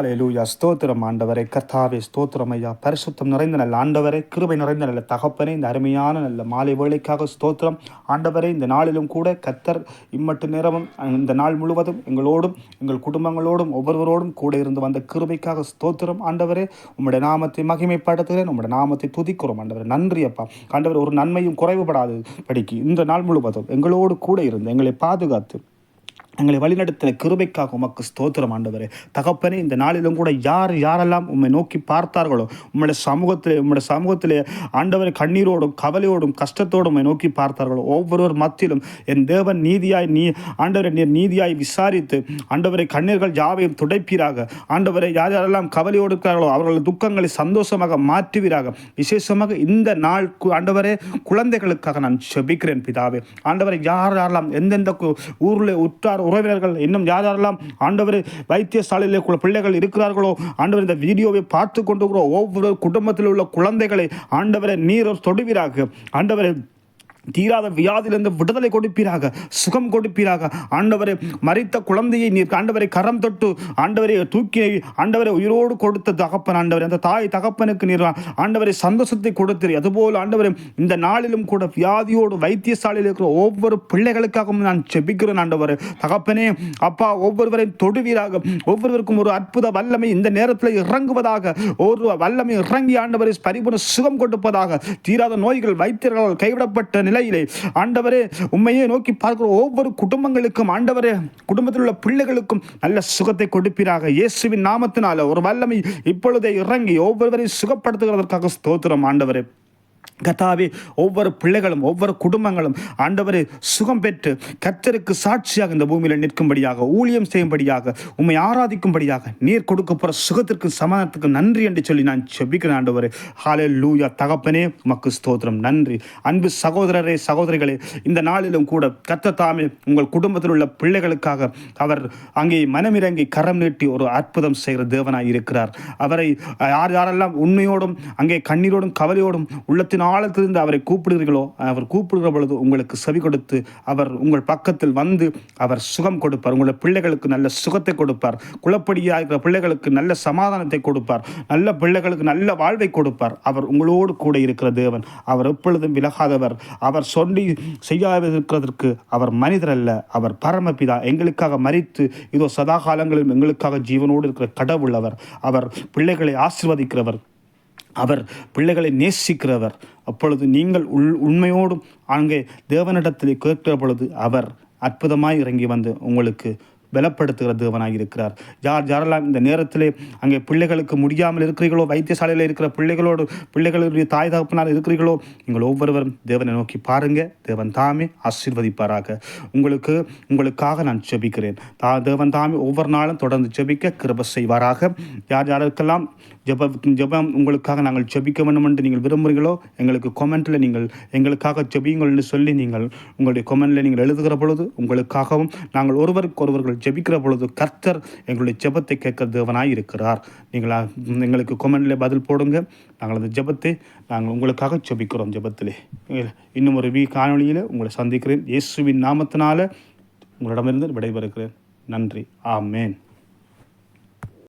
லூயா ஸ்தோத்திரம் ஆண்டவரே. கர்த்தாவே ஸ்தோத்திரம் ஐயா பரிசுத்தம் நிறைந்த நல்ல ஆண்டவரே. கிருபை நிறைந்த நல்ல தகப்பனே. இந்த அருமையான நல்ல மாலை வேலைக்காக ஸ்தோத்திரம். ஆண்டவரே இந்த நாளிலும் கூட கத்தர் இம்மட்டு நேரமும் இந்த நாள் முழுவதும் எங்களோடும் எங்கள் குடும்பங்களோடும் ஒவ்வொருவரோடும் கூட இருந்து வந்த கிருபைக்காக ஸ்தோத்திரம். ஆண்டவரே உம்முடைய நாமத்தை மகிமைப்படுத்துகிறேன். உம்முடைய நாமத்தை துதிக்கிறோம் ஆண்டவரே. நன்றி அப்பா. ஆண்டவர் ஒரு நன்மையும் குறைவுபடாது படிக்கு இந்த நாள் முழுவதும் எங்களோடு கூட இருந்து எங்களை பாதுகாத்து எங்களை வழிநடத்தின கிருபைக்காக உமக்கு ஸ்தோத்திரம் ஆண்டவரே. தகப்பனே இந்த நாளிலும் கூட யார் யாரெல்லாம் உம்மை நோக்கி பார்த்தார்களோ உங்களுடைய சமூகத்திலே உங்களுடைய சமூகத்திலே ஆண்டவரை கண்ணீரோடும் கவலையோடும் கஷ்டத்தோடும் உம்மை நோக்கி பார்த்தார்களோ ஒவ்வொருவர் மத்தியிலும் என் தேவன் நீதியாய் நீ ஆண்டவரை நீர் நீதியாய் விசாரித்து ஆண்டவரை கண்ணீர்கள் யாவையும் துடைப்பீராக. ஆண்டவரை யார் யாரெல்லாம் கவலையோடு இருக்கிறார்களோ அவர்களது துக்கங்களை சந்தோஷமாக மாற்றுவீராக. விசேஷமாக இந்த நாள் ஆண்டவரே குழந்தைகளுக்காக நான் செபிக்கிறேன் பிதாவே. ஆண்டவரை யார் யாரெல்லாம் எந்தெந்த ஊரில் உற்றார் உறவினர்கள் இன்னும் யார் யாரெல்லாம் ஆண்டவர் வைத்தியசாலையில் பிள்ளைகள் இருக்கிறார்களோ ஆண்டவர் இந்த வீடியோவை பார்த்து கொண்டு ஒவ்வொரு குடும்பத்தில் உள்ள குழந்தைகளை ஆண்டவரை நீர் தொடுவீராக. ஆண்டவரை தீராத வியாதியிலிருந்து விடுதலை கொடுப்பீராக சுகம் கொடுப்பீராக. ஆண்டவரை மறித்த குழந்தையை நீர் ஆண்டவரை கரம் தொட்டு ஆண்டவரை தூக்கி ஆண்டவரை உயிரோடு கொடுத்த தகப்பன் ஆண்டவர். அந்த தாய் தகப்பனுக்கு நீர் ஆண்டவரை சந்தோஷத்தை கொடுத்தீர். அதுபோல் ஆண்டவரை இந்த நாளிலும் கூட வியாதியோடு வைத்தியசாலையில் இருக்கிற ஒவ்வொரு பிள்ளைகளுக்காகவும் நான் செபிக்கிறேன் ஆண்டவர். தகப்பனே அப்பா ஒவ்வொருவரையும் தொடுவீராக. ஒவ்வொருவருக்கும் ஒரு அற்புத வல்லமை இந்த நேரத்தில் இறங்குவதாக. ஒரு வல்லமை இறங்கி ஆண்டவரை பரிபூர்ண சுகம் கொடுப்பதாக. தீராத நோய்கள் வைத்தியர்களால் கைவிடப்பட்ட நிலையிலே. ஆண்டவரே உண்மையை நோக்கி பார்க்கிற ஒவ்வொரு குடும்பங்களுக்கும் ஆண்டவரே குடும்பத்தில் உள்ள பிள்ளைகளுக்கும் நல்ல சுகத்தை கொடுப்பீராக. இயேசுவின் நாமத்தினால ஒரு வல்லமை இப்பொழுதே இறங்கி ஒவ்வொருவரையும் சுகப்படுத்துகிறதற்காக ஸ்தோத்திரம் ஆண்டவரே. கத்தாவே ஒவ்வொரு பிள்ளைகளும் ஒவ்வொரு குடும்பங்களும் ஆண்டவரே சுகம் பெற்று கர்த்தருக்கு சாட்சியாக இந்த பூமியில் நிற்கும்படியாக ஊழியம் செய்யும்படியாக உண்மை ஆராதிக்கும்படியாக நீர் கொடுக்க போகிற சுகத்திற்கு சமாதானத்துக்கு நன்றி என்று சொல்லி நான் செபிக்கிறேன் ஆண்டவரே. ஹாலே லூயா தகப்பனே உமக்கு ஸ்தோத்திரம். நன்றி. அன்பு சகோதரரே சகோதரிகளே இந்த நாளிலும் கூட கத்த தாமே உங்கள் குடும்பத்தில் உள்ள பிள்ளைகளுக்காக அவர் அங்கே மனமிறங்கி கரம் நீட்டி ஒரு அற்புதம் செய்கிற தேவனாய் இருக்கிறார். அவரை யார் யாரெல்லாம் உண்மையோடும் அங்கே கண்ணீரோடும் கவலையோடும் உள்ளத்தினால் காலத்திலிருந்து அவரை கூப்பிடுகிறீர்களோ அவர் கூப்பிடுகிற பொழுது உங்களுக்கு செவி கொடுத்து அவர் உங்கள் பக்கத்தில் வந்து அவர் சுகம் கொடுப்பார். உங்களோட பிள்ளைகளுக்கு நல்ல சுகத்தை கொடுப்பார். குளப்படியாக இருக்கிற பிள்ளைகளுக்கு நல்ல சமாதானத்தை கொடுப்பார். நல்ல பிள்ளைகளுக்கு நல்ல வாழ்வை கொடுப்பார். அவர் உங்களோடு கூட இருக்கிற தேவன். அவர் எப்பொழுதும் விலகாதவர். அவர் சொல்லி செய்யாதிருக்கிறதற்கு அவர் மனிதர் அல்ல. அவர் பரமபிதா. எங்களுக்காக மறித்து இதோ சதா காலங்களிலும் எங்களுக்காக ஜீவனோடு இருக்கிற கடவுள் அவர். அவர் பிள்ளைகளை ஆசீர்வதிக்கிறவர். அவர் பிள்ளைகளை நேசிக்கிறவர். அப்பொழுது நீங்கள் உள் உண்மையோடும் அங்கே தேவனிடத்தில் கேட்கிற பொழுது அவர் அற்புதமாய் இறங்கி வந்து உங்களுக்கு பலப்படுத்துகிற தேவனாக இருக்கிறார் யார் யாரெல்லாம் இந்த நேரத்திலே அங்கே பிள்ளைகளுக்கு முடியாமல் இருக்கிறீர்களோ வைத்தியசாலையில் இருக்கிற பிள்ளைகளோடு பிள்ளைகளுடைய தாய் தகப்பனால் இருக்கிறீர்களோ நீங்கள் ஒவ்வொருவரும் தேவனை நோக்கி பாருங்க. தேவன் தாமே ஆசீர்வதிப்பாராக. உங்களுக்கு உங்களுக்காக நான் ஜெபிக்கிறேன். தா தேவன் தாமே ஒவ்வொரு நாளும் தொடர்ந்து ஜெபிக்க கிருப செய்வாராக. யார் யாருக்கெல்லாம் ஜெப ஜெபம் உங்களுக்காக நாங்கள் ஜெபிக்க வேண்டும் என்று நீங்கள் விரும்புகிறீங்களோ எங்களுக்கு கொமெண்ட்டில் நீங்கள் எங்களுக்காக ஜெபியுங்கள் என்று சொல்லி நீங்கள் உங்களுடைய கொமெண்டில் நீங்கள் எழுதுகிற பொழுது உங்களுக்காகவும் நாங்கள் ஒருவருக்கு ஒருவர்கள் ஜெபிக்கிற பொழுது கர்த்தர் எங்களுடைய ஜெபத்தை கேட்க தேவனாய் இருக்கிறார் நீங்கள் எங்களுக்கு கொமெண்டில் பதில் போடுங்க. நாங்கள் அந்த ஜெபத்தை நாங்கள் உங்களுக்காக ஜெபிக்கிறோம் ஜெபத்திலே. இன்னும் ஒரு வீ காணொலியில் உங்களை சந்திக்கிறேன். இயேசுவின் நாமத்தினால உங்களிடமிருந்து விடைபெறுகிறேன். நன்றி. ஆமேன்.